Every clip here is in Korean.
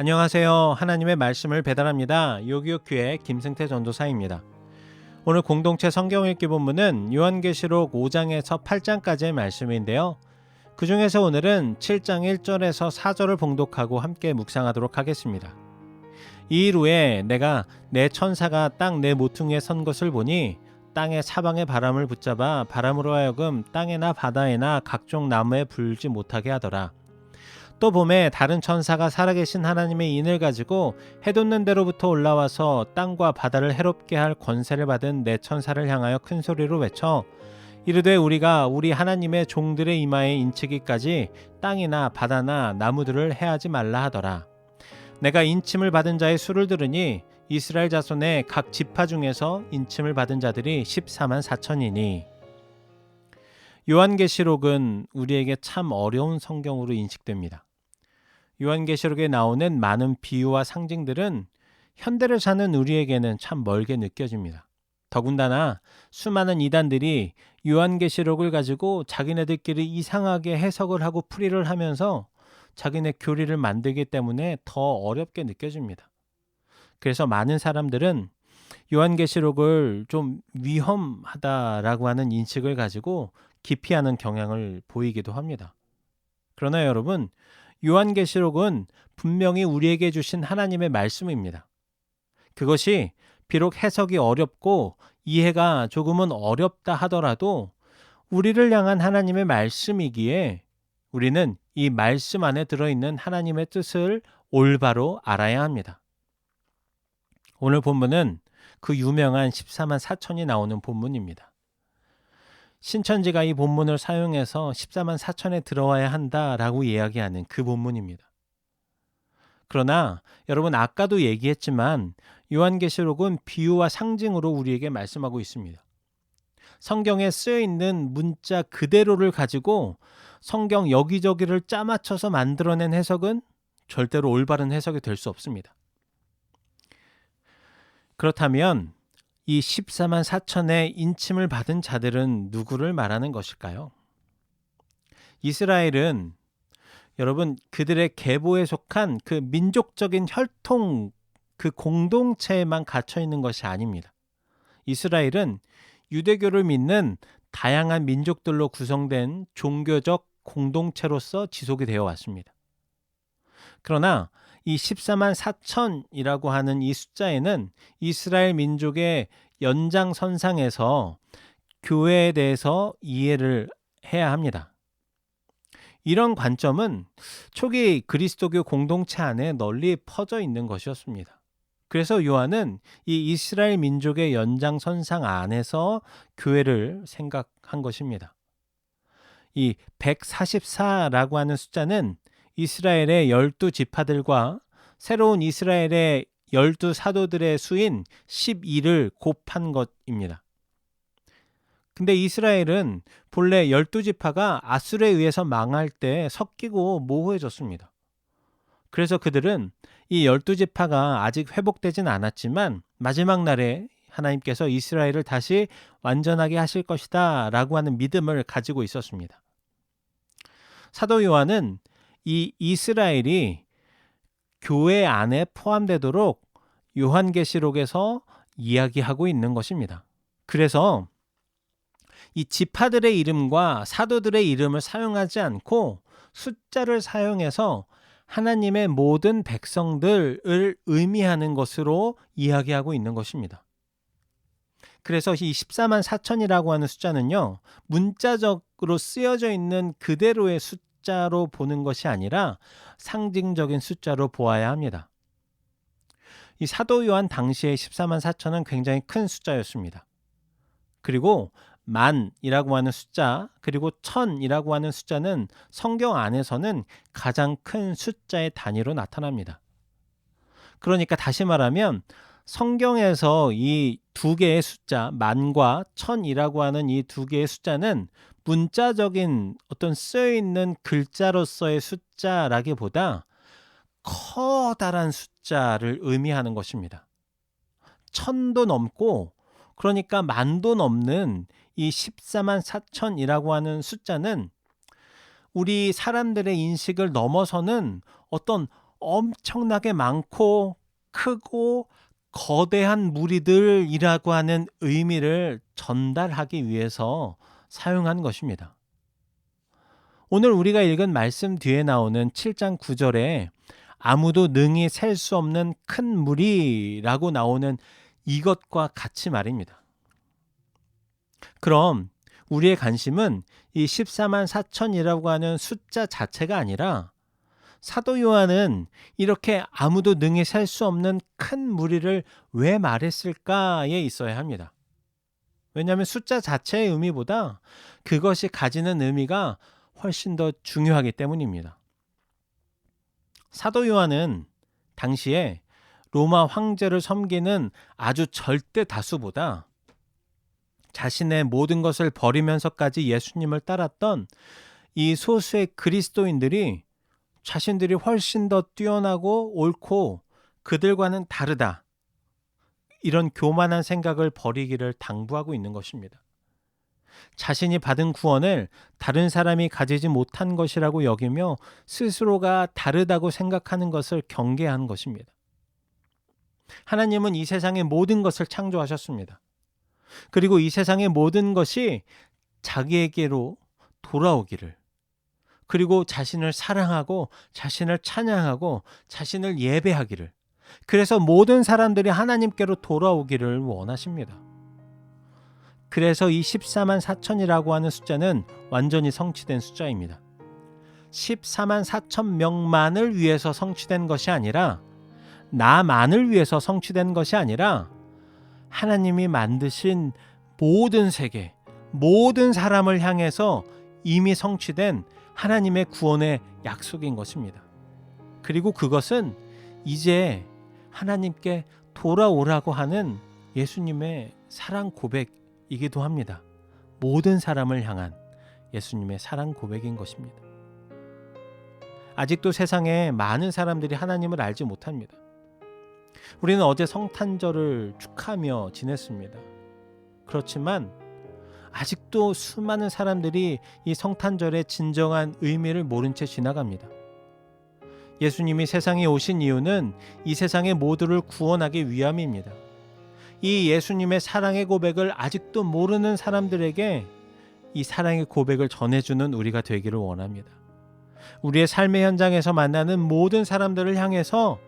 안녕하세요. 하나님의 말씀을 배달합니다. 요기요큐의 김승태 전도사입니다. 오늘 공동체 성경 읽기 본문은 요한계시록 5장에서 8장까지의 말씀인데요. 그 중에서 오늘은 7장 1절에서 4절을 봉독하고 함께 묵상하도록 하겠습니다. 이일 후에 내가 내 천사가 땅 내 모퉁이에 선 것을 보니 땅의 사방의 바람을 붙잡아 바람으로 하여금 땅에나 바다에나 각종 나무에 불지 못하게 하더라. 또 봄에 다른 천사가 살아계신 하나님의 인을 가지고 해돋는 데로부터 올라와서 땅과 바다를 해롭게 할 권세를 받은 내 천사를 향하여 큰 소리로 외쳐 이르되 우리가 우리 하나님의 종들의 이마에 인치기까지 땅이나 바다나 나무들을 해하지 말라 하더라. 내가 인침을 받은 자의 수를 들으니 이스라엘 자손의 각 지파 중에서 인침을 받은 자들이 14만 4천이니 요한계시록은 우리에게 참 어려운 성경으로 인식됩니다. 요한계시록에 나오는 많은 비유와 상징들은 현대를 사는 우리에게는 참 멀게 느껴집니다. 더군다나 수많은 이단들이 요한계시록을 가지고 자기네들끼리 이상하게 해석을 하고 풀이를 하면서 자기네 교리를 만들기 때문에 더 어렵게 느껴집니다. 그래서 많은 사람들은 요한계시록을 좀 위험하다라고 하는 인식을 가지고 기피하는 경향을 보이기도 합니다. 그러나 여러분, 요한계시록은 분명히 우리에게 주신 하나님의 말씀입니다. 그것이 비록 해석이 어렵고 이해가 조금은 어렵다 하더라도 우리를 향한 하나님의 말씀이기에 우리는 이 말씀 안에 들어있는 하나님의 뜻을 올바로 알아야 합니다. 오늘 본문은 그 유명한 14만 4천이 나오는 본문입니다. 신천지가 이 본문을 사용해서 14만 4천에 들어와야 한다라고 이야기하는 그 본문입니다. 그러나 여러분 아까도 얘기했지만 요한계시록은 비유와 상징으로 우리에게 말씀하고 있습니다. 성경에 쓰여 있는 문자 그대로를 가지고 성경 여기저기를 짜맞춰서 만들어낸 해석은 절대로 올바른 해석이 될 수 없습니다. 그렇다면 이 14만 4천의 인침을 받은 자들은 누구를 말하는 것일까요? 이스라엘은 여러분 그들의 계보에 속한 그 민족적인 혈통 그 공동체에만 갇혀 있는 것이 아닙니다. 이스라엘은 유대교를 믿는 다양한 민족들로 구성된 종교적 공동체로서 지속이 되어 왔습니다. 그러나 이 14만 4천이라고 하는 이 숫자에는 이스라엘 민족의 연장선상에서 교회에 대해서 이해를 해야 합니다. 이런 관점은 초기 그리스도교 공동체 안에 널리 퍼져 있는 것이었습니다. 그래서 요한은 이 이스라엘 민족의 연장선상 안에서 교회를 생각한 것입니다. 이 144라고 하는 숫자는 이스라엘의 열두 지파들과 새로운 이스라엘의 열두 사도들의 수인 12를 곱한 것입니다. 근데 이스라엘은 본래 열두 지파가 아술에 의해서 망할 때 섞이고 모호해졌습니다. 그래서 그들은 이 열두 지파가 아직 회복되진 않았지만 마지막 날에 하나님께서 이스라엘을 다시 완전하게 하실 것이다 라고 하는 믿음을 가지고 있었습니다. 사도 요한은 이 이스라엘이 교회 안에 포함되도록 요한계시록에서 이야기하고 있는 것입니다. 그래서 이 지파들의 이름과 사도들의 이름을 사용하지 않고 숫자를 사용해서 하나님의 모든 백성들을 의미하는 것으로 이야기하고 있는 것입니다. 그래서 이 14만 4천이라고 하는 숫자는요, 문자적으로 쓰여져 있는 그대로의 숫자로 보는 것이 아니라 상징적인 숫자로 보아야 합니다. 이 사도 요한 당시의 14만 4천은 굉장히 큰 숫자였습니다. 그리고 만이라고 하는 숫자, 그리고 천이라고 하는 숫자는 성경 안에서는 가장 큰 숫자의 단위로 나타납니다. 그러니까 다시 말하면 성경에서 이 두 개의 숫자, 만과 천이라고 하는 이 두 개의 숫자는 문자적인 어떤 쓰여 있는 글자로서의 숫자라기보다 커다란 숫자를 의미하는 것입니다. 천도 넘고 그러니까 만도 넘는 이 14만 4천이라고 하는 숫자는 우리 사람들의 인식을 넘어서는 어떤 엄청나게 많고 크고 거대한 무리들이라고 하는 의미를 전달하기 위해서 사용한 것입니다. 오늘 우리가 읽은 말씀 뒤에 나오는 7장 9절에 아무도 능히 셀 수 없는 큰 무리라고 나오는 이것과 같이 말입니다. 그럼 우리의 관심은 이 14만 4천이라고 하는 숫자 자체가 아니라 사도 요한은 이렇게 아무도 능히 셀 수 없는 큰 무리를 왜 말했을까에 있어야 합니다. 왜냐하면 숫자 자체의 의미보다 그것이 가지는 의미가 훨씬 더 중요하기 때문입니다. 사도 요한은 당시에 로마 황제를 섬기는 아주 절대 다수보다 자신의 모든 것을 버리면서까지 예수님을 따랐던 이 소수의 그리스도인들이 자신들이 훨씬 더 뛰어나고 옳고 그들과는 다르다. 이런 교만한 생각을 버리기를 당부하고 있는 것입니다. 자신이 받은 구원을 다른 사람이 가지지 못한 것이라고 여기며 스스로가 다르다고 생각하는 것을 경계한 것입니다. 하나님은 이 세상의 모든 것을 창조하셨습니다. 그리고 이 세상의 모든 것이 자기에게로 돌아오기를 그리고 자신을 사랑하고 자신을 찬양하고 자신을 예배하기를 그래서 모든 사람들이 하나님께로 돌아오기를 원하십니다. 그래서 이 14만 4천이라고 하는 숫자는 완전히 성취된 숫자입니다. 14만 4천 명만을 위해서 성취된 것이 아니라 나만을 위해서 성취된 것이 아니라 하나님이 만드신 모든 세계, 모든 사람을 향해서 이미 성취된 하나님의 구원의 약속인 것입니다. 그리고 그것은 이제 하나님께 돌아오라고 하는 예수님의 사랑 고백이기도 합니다. 모든 사람을 향한 예수님의 사랑 고백인 것입니다. 아직도 세상에 많은 사람들이 하나님을 알지 못합니다. 우리는 어제 성탄절을 축하하며 지냈습니다. 그렇지만 아직도 수많은 사람들이 이 성탄절의 진정한 의미를 모른 채 지나갑니다. 예수님이 세상에 오신 이유는 이 세상의 모두를 구원하기 위함입니다. 이 예수님의 사랑의 고백을 아직도 모르는 사람들에게 이 사랑의 고백을 전해주는 우리가 되기를 원합니다. 우리의 삶의 현장에서 만나는 모든 사람들을 향해서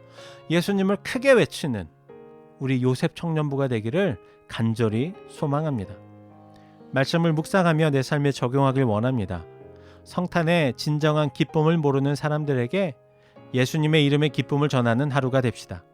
예수님을 크게 외치는 우리 요셉 청년부가 되기를 간절히 소망합니다. 말씀을 묵상하며 내 삶에 적용하길 원합니다. 성탄의 진정한 기쁨을 모르는 사람들에게 예수님의 이름의 기쁨을 전하는 하루가 됩시다.